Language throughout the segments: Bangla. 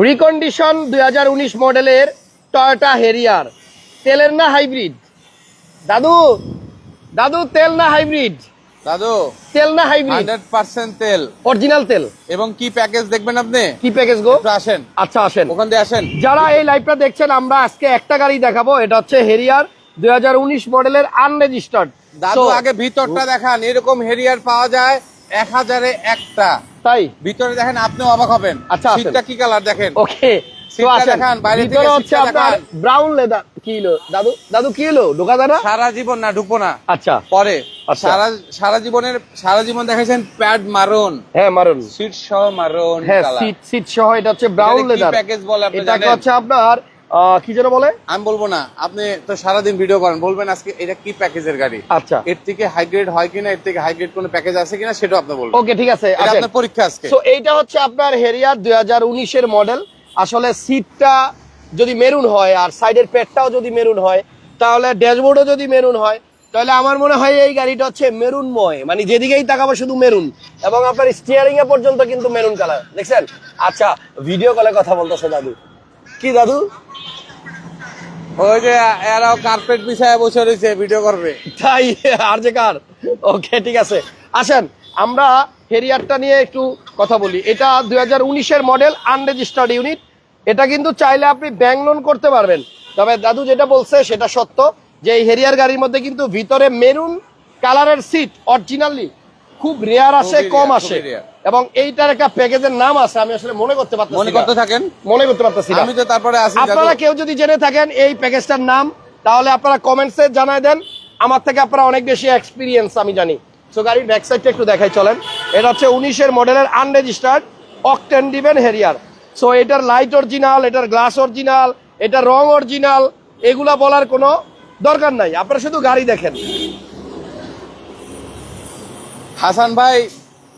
রিকন্ডিশন দুই হাজার উনিশ মডেলের টয়োটা হেরিয়ার তেলের না হাইব্রিড দাদু দাদু তেল না হাইব্রিড দাদু তেল না হাইব্রিড হান্ড্রেড পার্সেন্ট তেল। অরিজিনাল তেল। এবং কি প্যাকেজ দেখবেন আপনি? কি প্যাকেজ গো? আসেন। আচ্ছা আসেন। ওখান দিয়ে আসেন। যারা এই লাইভটা দেখছেন আমরা আজকে একটা গাড়ি দেখাবো। এটা হচ্ছে হেরিয়ার দু হাজার উনিশ মডেলের আনরেজিস্টার্ড দাদু আগে ভিতরটা দেখান। এরকম হেরিয়ার পাওয়া যায়। এক হাজারে একটা। তাই? ভিতরে দেখেন আপনিও অবাক হবেন। আচ্ছা, সিটটা কি কালার দেখেন? ওকে ব্রাউন লেদার দাদু দাদু ঢোকা না সারা জীবন না ঢুকবো না। আচ্ছা। পরে আচ্ছা। সারা সারা জীবনের সারা জীবন দেখাইছেন প্যাড মারুন হ্যাঁ মারুন সিট সহ মারুন হ্যাঁ সিট সিট সহ এটা হচ্ছে ব্রাউন লেদার বলে আপনি এটাকে হচ্ছে আপনার কি যেন বলে? আমি বলব না আপনি তো সারাদিন ভিডিও করেন বলবেন আজকে এটা কি প্যাকেজের গাড়ি? আচ্ছা। এর থেকে হাইগ্রেড হয় কিনা এর থেকে হাইগ্রেড কোনো প্যাকেজ আছে কিনা সেটাও আপনি বলবেন। ওকে ঠিক আছে আপনার পরীক্ষা আজকে। সো এইটা হচ্ছে আপনার হেরিয়ার দুই উনিশের মডেল আসলে সিটটা যদি মেরুন হয় আর সাইডের পেটটাও যদি মেরুন হয় তাহলে ড্যাশবোর্ডও যদি মেরুন হয় তাহলে আমার মনে হয় এই গাড়িটা হচ্ছে মেরুনময় মানে যেদিকেই তাকাবো শুধু মেরুন এবং আপনার স্টিয়ারিং এ পর্যন্ত কিন্তু মেরুন কালার দেখছেন? আচ্ছা ভিডিও কলে কথা বলতেছে দাদু। কি দাদু? ওই যে এরাও কার্পেট বিছায় বসে রয়েছে ভিডিও করবে। তাই আর যে কার? ওকে ঠিক আছে। আসেন আমরা হেরিয়ারটা নিয়ে একটু কথা বলি। এটা দুই হাজার উনিশের মডেল আনরেজিস্টার্ড ইউনিট এটা কিন্তু চাইলে আপনি ব্যাংক লোন করতে পারবেন। তবে দাদু যেটা বলছে সেটা সত্য যে এই হেরিয়ার গাড়ির মধ্যে কিন্তু ভিতরে মেরুন কালারের সিট অরিজিনালি খুব রেয়ার আসে কম আসে। rare। এবং এইটার একটা প্যাকেজের নাম আছে আমি আসলে মনে করতে পারতাম মনে করতে থাকেন? মনে করতে পারতেছি আমি তো তারপরে আসি আপনারা কেউ যদি জেনে থাকেন এই প্যাকেজটার নাম তাহলে আপনারা কমেন্টসে জানায় দেন। আমার থেকে আপনারা অনেক বেশি এক্সপিরিয়েন্স আমি জানি। সো গাড়ির ব্যাক সাইডটা একটু দেখাই চলেন। এটা হচ্ছে উনিশের মডেলের আনরেজিস্টার্ড অকটেন ডিভেন হেরিয়ার সো এটার লাইট অরিজিনাল এটার গ্লাস অরিজিনাল এটার রং অরিজিনাল এগুলা বলার কোনো দরকার নাই। আপনারা শুধু গাড়ি দেখেন। হাসান ভাই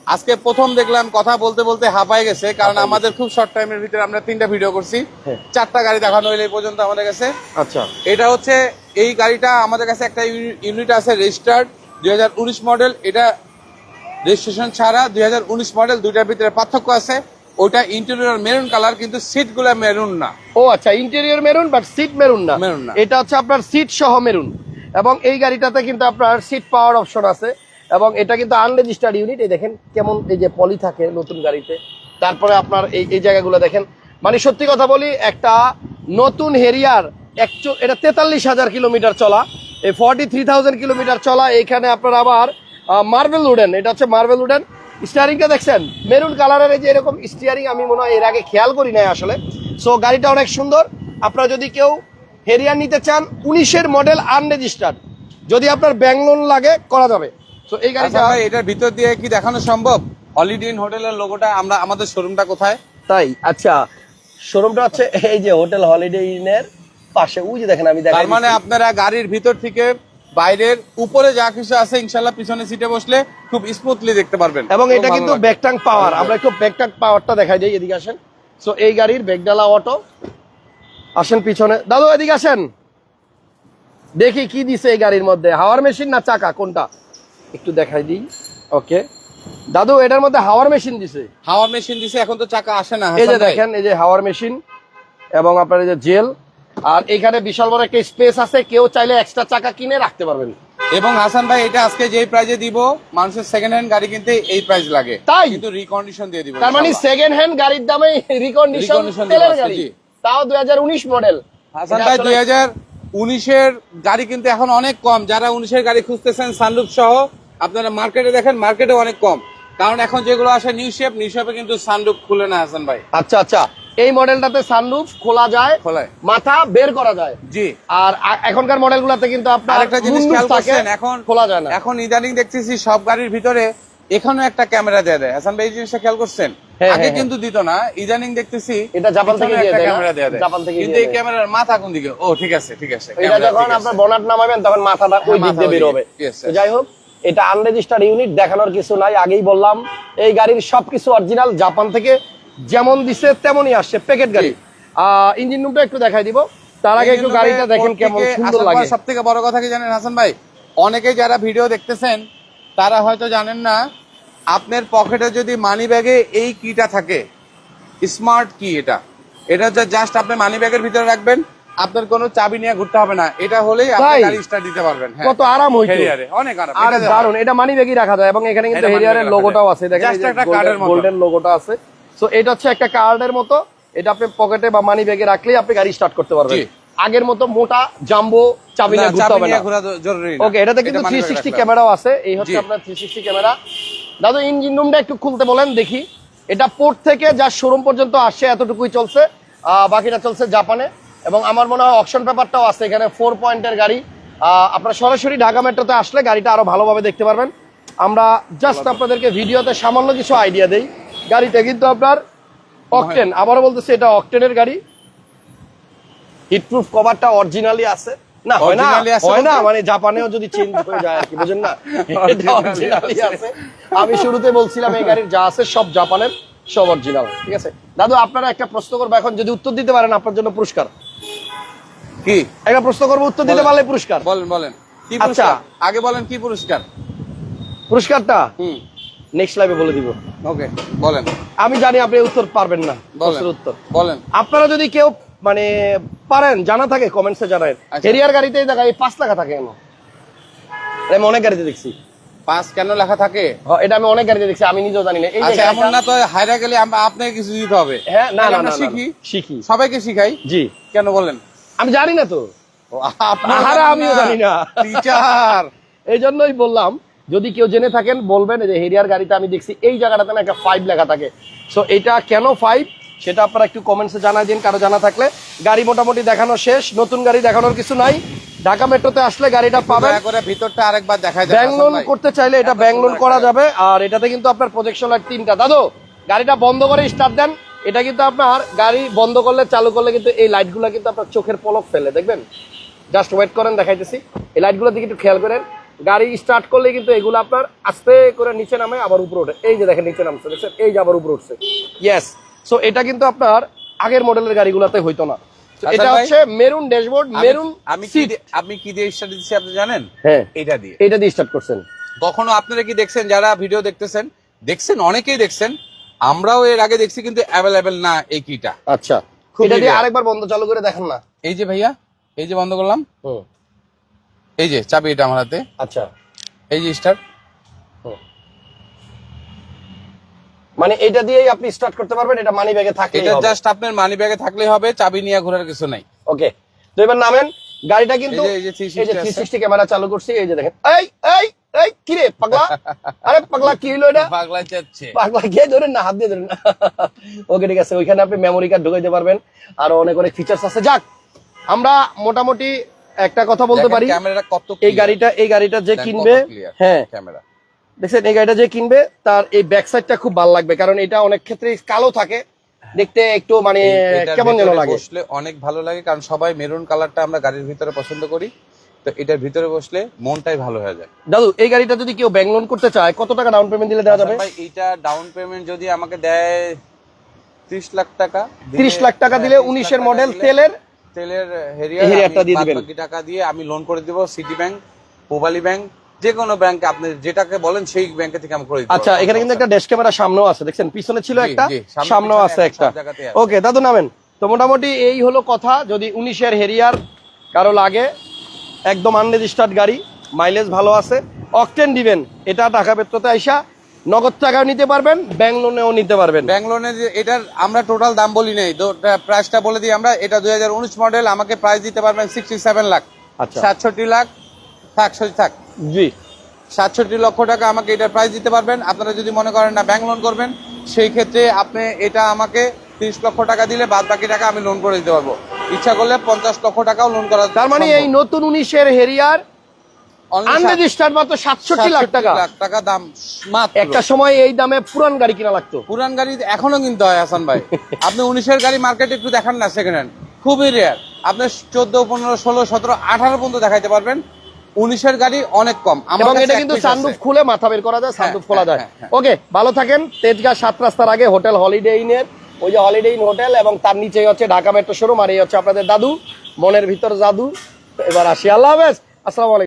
আজকে প্রথম দেখলাম কথা বলতে বলতে হাঁপাই গেছে কারণ আমাদের খুব শর্ট টাইমের ভিতরে আমরা তিনটা ভিডিও করছি। হ্যাঁ। চারটা গাড়ি দেখানো হইলে পর্যন্ত আমাদের কাছে। আচ্ছা। এটা হচ্ছে এই গাড়িটা আমাদের কাছে একটা ইউনিট আছে রেজিস্টার্ড দু হাজার উনিশ মডেল এটা রেজিস্ট্রেশন ছাড়া দু হাজার উনিশ মডেল দুইটার ভিতরে পার্থক্য আছে। ওটা ইন্টেরিয়র মেরুন কালার কিন্তু সিটগুলা মেরুন না। ও আচ্ছা interior maroon but seat maroon না। মেরুন না। এটা হচ্ছে আপনার সিট সহ মেরুন এবং এই গাড়িটাতে কিন্তু আপনার সিট পাওয়ার অপশন আছে। এবং এটা কিন্তু আনরেজিস্টার্ড ইউনিট এই দেখেন কেমন এই যে পলি থাকে নতুন গাড়িতে। তারপরে আপনার এই এই জায়গাগুলো দেখেন। মানে সত্যি কথা বলি, একটা নতুন হেরিয়ার একচু এটা তেতাল্লিশ হাজার কিলোমিটার চলা, এই ফর্টি থ্রি থাউজেন্ড কিলোমিটার চলা, এইখানে আপনার আবার মার্বেল উডেন এটা হচ্ছে মার্বেল উডেন স্টিয়ারিংটা দেখছেন? মেরুন কালারের এই যে এরকম স্টিয়ারিং আমি মনে হয় এর আগে খেয়াল করি নাই আসলে। সো গাড়িটা অনেক সুন্দর। আপনারা যদি কেউ হেরিয়ার নিতে চান, উনিশের মডেল আনরেজিস্টার্ড যদি আপনার ব্যাংক লাগে, করা যাবে। তো এই গাড়িটা ভাই এটার ভিতর দিয়ে কি দেখানো সম্ভব? হলিডে ইন হোটেলের লোগোটা আমরা আমাদের শোরুমটা কোথায়? তাই? আচ্ছা শোরুমটা হচ্ছে এই যে হোটেল হলিডে ইনের পাশে। ওই যে দেখেন আমি তার দেখাই মানে আপনারা গাড়ির ভিতর থেকে বাইরের উপরে যা কিছু আছে ইনশাল্লাহ পিছনে সিটে বসলে খুব স্মুথলি দেখতে পারবেন। এবং এটা কিন্তু। ব্যাকটাং পাওয়ার আমরা একটু ব্যাকটাং পাওয়ারটা দেখাই দিই এদিকে আসেন। সো এই গাড়ির ব্যাকডালা অটো আসেন পিছনে। দাদু এদিকে আসেন। দেখি কি দিছে এই গাড়ির মধ্যে। হাওয়ার মেশিন না চাকা? কোনটা? একটু দেখাই দিই। ওকে দাদু এটার মধ্যে হাওয়ার মেশিন দিছে। হাওয়ার মেশিন দিছে এখন তো চাকা আসে না এই যে দেখেন এই যে হাওয়ার মেশিন এবং আপনার এই যে জেল আর এখানে বিশাল বড় একটা স্পেস আছে কেউ চাইলে এক্সট্রা চাকা কিনে রাখতে পারবেন। এবং হাসান ভাই এটা আজকে যেই প্রাইজে দিব মানুষের সেকেন্ড হ্যান্ড গাড়ি কিনতে এই প্রাইস লাগে। তাই? কিন্তু রিকন্ডিশন দিয়ে দিব তার মানে সেকেন্ড হ্যান্ড গাড়ির দামে রিকন্ডিশন তেলের গাড়ি। তাও দুই হাজার উনিশ মডেল হাসান ভাই দুই হাজার উনিশের গাড়ি কিন্তু এখন অনেক কম। যারা উনিশের গাড়ি খুঁজতেছেন সানরুফ সহ আপনারা মার্কেটে দেখেন মার্কেটে অনেক কম। কারণ এখন যেগুলো আসে নিউ শেপ নিউ শেপে কিন্তু সানরুফ খুলে না হাসান ভাই। আচ্ছা আচ্ছা। এই মডেলটাতে সানরুফ খোলা যায় খোলায় মাথা বের করা যায়। জি। আর এখনকার মডেলগুলোতে কিন্তু আপনার আরেকটা জিনিস খেয়াল করছেন এখন খোলা যায় না। এখন ইদানিং দেখতেছি সব গাড়ির ভিতরে এখানেও একটা ক্যামেরা দিয়ে দেয়। হাসান ভাই এই জিনিসটা খেয়াল করছেন? হ্যাঁ, আগে হ্যাঁ, কিন্তু দিত না ইদানিং দেখতেছি এটা জাপান থেকে একটা দেয় ক্যামেরা দিয়ে দেয়। জাপান থেকে কিন্তু এই ক্যামেরার মাথা কোন দিকে? ও ঠিক আছে ঠিক আছে এটা যখন। আপনার বনাট নামাবেন তখন মাথাটা ওই হ্যাঁ, দিক দিয়ে বের হবে. যাই হোক এটা আনরেজিস্টার্ড ইউনিট দেখানোর কিছু নাই আগেই বললাম এই গাড়ির সবকিছু অরিজিনাল জাপান থেকে যেমন দিছে তেমনই আসছে প্যাকেট গাড়ি। ইঞ্জিন রুমটা একটু দেখাই দিব তার আগে একটু গাড়িটা দেখেন কেমন সুন্দর লাগে। সব থেকে বড় কথা কি জানেন হাসান ভাই? অনেকে যারা ভিডিও দেখতেছেন তারা হয়তো জানেন না আপনার পকেটে যদি মানি ব্যাগে এই কিটা থাকে স্মার্ট কি এটা এটা হচ্ছে জাস্ট আপনি মানি ব্যাগের ভিতরে রাখবেন আপনার কোনো চাবি নিয়ে ঘুরতে হবে না। এটা হলেই আপনি গাড়ি স্টার্ট দিতে পারবেন হ্যাঁ। কত আরাম হইতো। হেরিয়ারে অনেক আরাম। আর দারুণ এটা মানি ব্যাগই রাখা যায় এবং এখানে কিন্তু হেরিয়ারের লোগোটাও আছে। দেখেন Just একটা card-এর মতো। গোল্ডেন লোগোটা আছে। সো এটা হচ্ছে একটা কার্ডের মতো। এটা আপনি পকেটে বা মানি ব্যাগে রাখলেই আপনি গাড়ি স্টার্ট করতে পারবেন। আগের মতো মোটা জাম্বো চাবি নিয়ে ঘুরতে হবে না। ওকে এটাতে কিন্তু এটা money থ্রি bag সিক্সটি রাখলাম। ক্যামেরাও আছে। এই হচ্ছে আপনার থ্রি সিক্সটি ক্যামেরা দাদু ইঞ্জিন রুমটা একটু খুলতে বলেন দেখি। এটা পোর্ট থেকে যা শোরুম পর্যন্ত আসছে এতটুকুই চলছে। আহ, বাকিটা চলছে জাপানে এবং আমার মনে হয় অপশন পেপারটাও আছে এখানে ফোর পয়েন্টের গাড়ি। আপনারা সরাসরি ঢাকা মেট্রোতে আসলে গাড়িটা আরও ভালোভাবে দেখতে পারবেন। আমরা জাস্ট আপনাদেরকে ভিডিওতে সামান্য কিছু আইডিয়া দেই। গাড়িটা কিন্তু আপনার অকটেন আবারও বলতেছি এটা অকটেনের গাড়ি। হিটপ্রুফ কভারটা অরিজিনালি আছে। না হয় না হয় না মানে জাপানেও যদি চেঞ্জ হয়ে যায় আর কি বুঝেন না? অরিজিনালি আছে। আমি শুরুতে বলছিলাম এই গাড়ির যা আছে সব জাপানের সব অরিজিনাল ঠিক আছে? দাদু আপনারা একটা প্রশ্ন করব। এখন যদি উত্তর দিতে পারেন আপনার জন্য পুরস্কার। কি? একটা প্রশ্ন করব উত্তর দিতে পারলে পুরস্কার। বলেন বলেন। কি আচ্ছা। পুরস্কার আগে বলেন কি পুরস্কার? পুরস্কারটা? হুম। নেক্সট লাইভে বলে দিব। ওকে বলেন। আমি জানি আপনি উত্তর পারবেন না বলেন প্রশ্নের উত্তর। বলেন। আপনারা যদি কেউ মানে পারেন জানা থাকে কমেন্টসে জানায়। হেরিয়ার গাড়িতে দেখা এই পাঁচ টাকা থাকে কেন? আমি অনেক গাড়িতে দেখছি। পাঁচ কেন লেখা থাকে? এটা আমি অনেক গাড়িতে দেখছি আমি নিজেও জানি না। আচ্ছা এমন না তো হাইরা গেলে আপনাকে কিছু দিতে হবে। হ্যাঁ না, না শিখি? শিখি। সবাইকে শিখাই? জি। কেন বলেন? আমি জানি না তো। আমিও জানি না। টিচার। এই জন্যই বললাম যদি কেউ জেনে থাকেন বলবেন যে হেরিয়ার গাড়িতে আমি দেখছি এই জায়গাটাতে না একটা ফাইভ লেখা থাকে। সো এটা কেন ফাইভ সেটা আপনারা একটু কমেন্টসে জানাই দিন কারও জানা থাকলে। গাড়ি মোটামুটি দেখানো শেষ নতুন গাড়ি দেখানোর কিছু নাই। ঢাকা মেট্রোতে আসলে গাড়িটা পাবেন। করে ভিতরটা আরেকবার দেখাই দেন ব্যাংক লোন করতে চাইলে এটা ব্যাংক লোন করা যাবে। আর এটাতে কিন্তু আপনার প্রজেকশন লাইট তিনটা। দাদু গাড়িটা বন্ধ করে স্টার্ট দেন। এটা কিন্তু আপনার গাড়ি বন্ধ করলে চালু করলে কিন্তু এই লাইটগুলো কিন্তু আপনার চোখের পলক ফেলে দেখবেন? জাস্ট ওয়েট করেন দেখাইতেছি। এই লাইটগুলোর দিকে একটু খেয়াল করেন। গাড়ি স্টার্ট করলে কিন্তু এগুলো আপনার আস্তে করে নিচে নামে আবার উপরে ওঠে। এই যে দেখেন নিচে নামছে দেখছেন? এই যে আবার উপরে উঠছে। ইয়েস সো এটা কিন্তু আপনার আগের মডেলের গাড়িগুলোতে হইতো না। আচ্ছা এটা হচ্ছে মেরুন ড্যাশবোর্ড মেরুন আমি কি কি দিয়ে স্টার্ট দিচ্ছি আপনি জানেন? হ্যাঁ। এটা দিয়ে। এটা দিয়ে স্টার্ট করছেন। কখনো আপনারা কি দেখছেন যারা ভিডিও দেখতেছেন দেখছেন অনেকেই দেখছেন আমরাও এর আগে দেখছি কিন্তু অ্যাভেলেবেল না এই কিটা আচ্ছা। এটা দিয়ে আরেকবার বন্ধ চালু করে দেখেন না। এই যে ভাইয়া এই যে বন্ধ করলাম। এই যে চাবি এটা আমার হাতে। আচ্ছা। এই যে স্টার্ট মানে এটা দিয়েই আপনি স্টার্ট করতে পারবেন এটা মানি ব্যাগে থাকলে এটা জাস্ট আপনার মানি ব্যাগে থাকলেই হবে চাবি নিয়ে ঘোরার কিছু নাই। ওকে। তো এবার নামেন গাড়িটা কিন্তু এই যে- এই যে 360 এই যে আছে। 360 ক্যামেরা চালু করছি এই যে দেখেন। এই এই! এই কি রে পাগলা? আরে পাগলা কি হলো এটা? পাগলা যাচ্ছে পাগলা কে ধরেন না হাত দিয়ে ধরেন না। ওকে ঠিক আছে ওইখানে আপনি মেমোরি কার্ড ঢুকাইতে পারবেন। আর অনেক অনেক ফিচার্স আছে। যাক আমরা মোটামুটি একটা কথা বলতে পারি। ক্যামেরাটা কত এই গাড়িটা এই গাড়িটা যে কিনবে হ্যাঁ। ক্যামেরা দেখছেন এই গাড়িটা যে কিনবে তার এই ব্যাক সাইডটা খুব ভালো লাগবে কারণ এটা অনেক ক্ষেত্রে কালো থাকে। দেখতে একটু মানে কেমন যেন লাগে। অনেক ভালো লাগে কারণ সবাই মেরুন কালারটা আমরা গাড়ির ভিতরে পছন্দ করি। তো এটার ভিতরে বসলে মনটাই ভালো হয়ে যায়। দাদু এই গাড়িটা যদি কেউ ব্যাংক লোন করতে চায় কত টাকা ডাউন পেমেন্ট দিলে দেওয়া যাবে? আচ্ছা ভাই এইটা ডাউন পেমেন্ট যদি আমাকে দেয় ত্রিশ লাখ টাকা দিলে- 30 লাখ টাকা দিলে হ্যাঁ, 30 উনিশের মডেল তেলের তেলের হেরিয়ারটা দিয়ে দিবেন। বাকি টাকা দিয়ে আমি লোন করে দিব সিটি ব্যাংক পোবালি ব্যাংক যে কোনো ব্যাংক আপনি যেটাকে বলেন সেই ব্যাংকে থেকে আমি করে দিতে আচ্ছা এখানে কিন্তু একটা ড্যাশ ক্যামেরা সামনেও আছে দেখছেন? পিছনে ছিল একটা সামনেও আছে একটা। ওকে দাদু নামেন। তো মোটামুটি এই হলো কথা যদি উনিশের হেরিয়ার কারও লাগে একদম আনরেজিস্টার্ড গাড়ি মাইলেজ ভালো আছে। অকটেন দিবেন এটা টাকা পেত্রতে আইসা নগদ টাকাও নিতে পারবেন ব্যাংক লোনেও নিতে পারবেন। ব্যাংক লোনের যে এটার আমরা টোটাল দাম বলি নেই প্রাইসটা বলে দিই আমরা এটা দুই হাজার উনিশ মডেল আমাকে প্রাইস দিতে পারবেন সিক্সটি সেভেন লাখ। আচ্ছা। সাতষট্টি লাখ থাক থাক। জি। সাতষট্টি লক্ষ টাকা আমাকে এটার প্রাইস দিতে পারবেন আপনারা যদি মনে করেন না ব্যাংক লোন করবেন সেই ক্ষেত্রে আপনি এটা আমাকে তিরিশ লক্ষ টাকা দিলে বাদ বাকি টাকা আমি লোন করে দিতে পারব। ইচ্ছা করলে পঞ্চাশ লক্ষ টাকাও লোন করা তার মানে এই নতুন উনিশের হেরিয়ার আনরেজিস্টার্ড মাত্র সাতষট্টি লাখ টাকা। লাখ টাকা দাম মাত্র। একটা সময় এই দামে পুরান গাড়ি কিনা লাগতো। পুরান গাড়ি এখনও কিনতে হয় হাসান ভাই। আপনি উনিশের গাড়ি মার্কেটে একটু দেখান না সেকেন্ড হ্যান্ড খুবই রেয়ার আপনি চোদ্দ পনেরো ষোলো সতেরো আঠারো পর্যন্ত দেখাইতে পারবেন। উনিশের গাড়ি অনেক কম। এবং এটা কিন্তু সানরুফ খুলে মাথা বের করা যায় সানরুফ হ্যাঁ, খোলা যায়। হ্যাঁ, হ্যাঁ। ওকে ভালো থাকেন। তেজগাঁ সাত রাস্তার আগে হোটেল হলিডে ইনের ওই যে হলিডে ইন হোটেল এবং তার নিচে হচ্ছে ঢাকা মেট্রো শোরুম আর এই হচ্ছে আপনাদের দাদু, মনের ভিতর জাদু। এবার আসি। আল্লাহ হাফেজ। আসসালামু আলাইকুম।